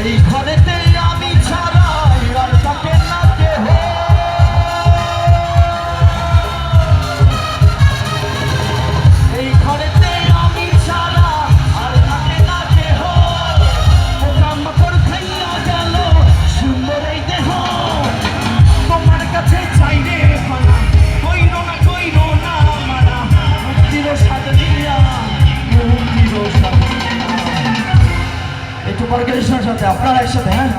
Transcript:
এই ঘরেতে একটু পরে সাথে আপনারা একসাথে হ্যাঁ?